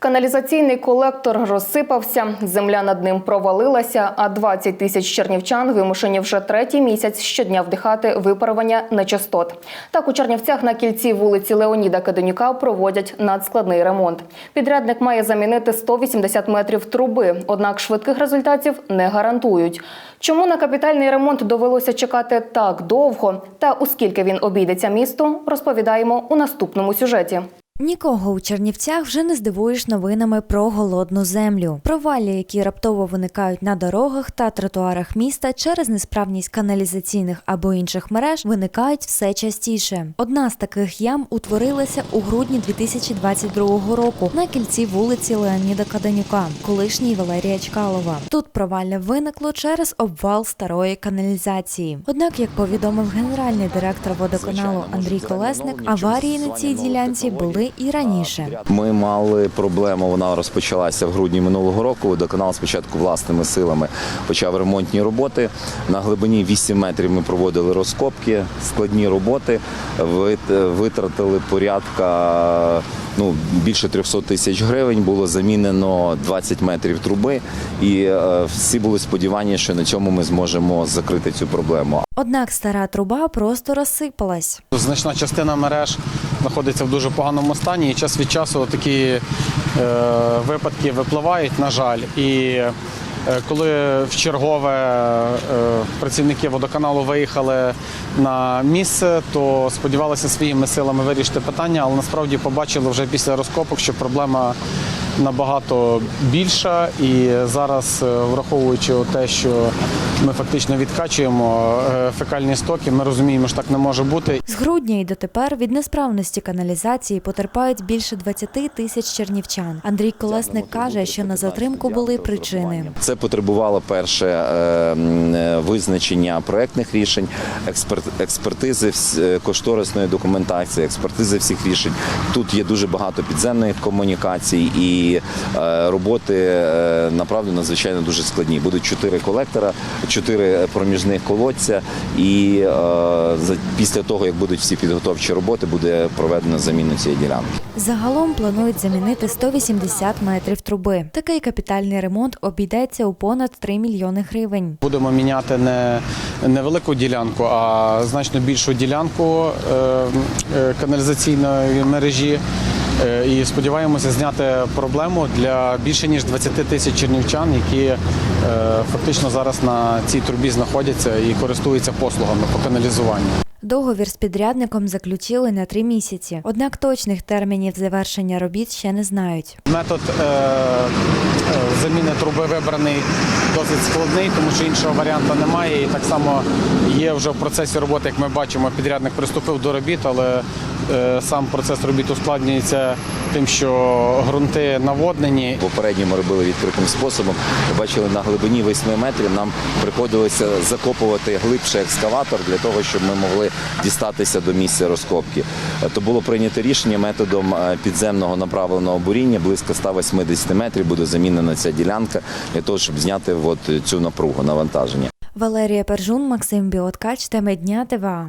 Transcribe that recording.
Каналізаційний колектор розсипався, земля над ним провалилася, а 20 тисяч чернівчан вимушені вже третій місяць щодня вдихати випарування нечистот. Так у Чернівцях на кільці вулиці Леоніда Каденюка проводять надскладний ремонт. Підрядник має замінити 180 метрів труби, однак швидких результатів не гарантують. Чому на капітальний ремонт довелося чекати так довго та у скільки він обійдеться місту, розповідаємо у наступному сюжеті. Нікого у Чернівцях вже не здивуєш новинами про голодну землю. Провалля, які раптово виникають на дорогах та тротуарах міста через несправність каналізаційних або інших мереж, виникають все частіше. Одна з таких ям утворилася у грудні 2022 року на кільці вулиці Леоніда Каденюка, колишній Валерія Чкалова. Тут провалля виникло через обвал старої каналізації. Однак, як повідомив генеральний директор водоканалу Андрій Колесник, аварії на цій ділянці були і раніше. Ми мали проблему. Вона розпочалася в грудні минулого року. Водоканал спочатку власними силами почав ремонтні роботи. На глибині 8 метрів ми проводили розкопки, складні роботи. Вит- Витратили порядка ну, більше 300 тисяч гривень. Було замінено 20 метрів труби, і е, всі були сподівання, що на цьому ми зможемо закрити цю проблему. Однак стара труба просто розсипалась. Значна частина мереж знаходиться в дуже поганому стані, і час від часу такі е, випадки випливають, на жаль. І е, коли в чергове е, працівники водоканалу виїхали на місце, то сподівалися своїми силами вирішити питання, але насправді побачили вже після розкопок, що проблема набагато більша. І зараз, е, враховуючи те, що ми фактично відкачуємо е, фекальні стоки, ми розуміємо, що так не може бути. З грудня і дотепер від несправності каналізації потерпають більше 20 тисяч чернівчан. Андрій Колесник каже, що на затримку були причини. Це потребувало перше е, е, визначення проектних рішень, експерт- експертизи кошторисної документації, експертизи всіх рішень. Тут є дуже багато підземних комунікацій і роботи направду надзвичайно дуже складні. Будуть чотири колектора, чотири проміжних колодця, і е, за- після того, як будуть всі підготовчі роботи, буде проведено заміну цієї ділянки. Загалом планують замінити 180 метрів труби. Такий капітальний ремонт обійдеться у понад 3 мільйони гривень. Будемо міняти не невелику ділянку, а значно більшу ділянку е, е, каналізаційної мережі. Е, І сподіваємося зняти проблему для більше ніж 20 тисяч чернівчан, які е, фактично зараз на цій трубі знаходяться і користуються послугами по каналізуванню. Договір з підрядником заключили на три місяці. Однак точних термінів завершення робіт ще не знають. Метод е, е, заміни труби вибраний досить складний, тому що іншого варіанту немає. І так само є вже в процесі роботи, як ми бачимо, підрядник приступив до робіт, але сам процес робіт ускладнюється тим, що ґрунти наводнені. Попередньо ми робили відкритим способом. Бачили на глибині 8 метрів. Нам приходилося закопувати глибше екскаватор для того, щоб ми могли дістатися до місця розкопки. Е, То було прийнято рішення методом е, підземного направленого буріння. Близько 180 метрів буде замінена ця ділянка для того, щоб зняти от цю напругу навантаження. Валерія Пержун, Максим Біоткач, теми дня ТВА.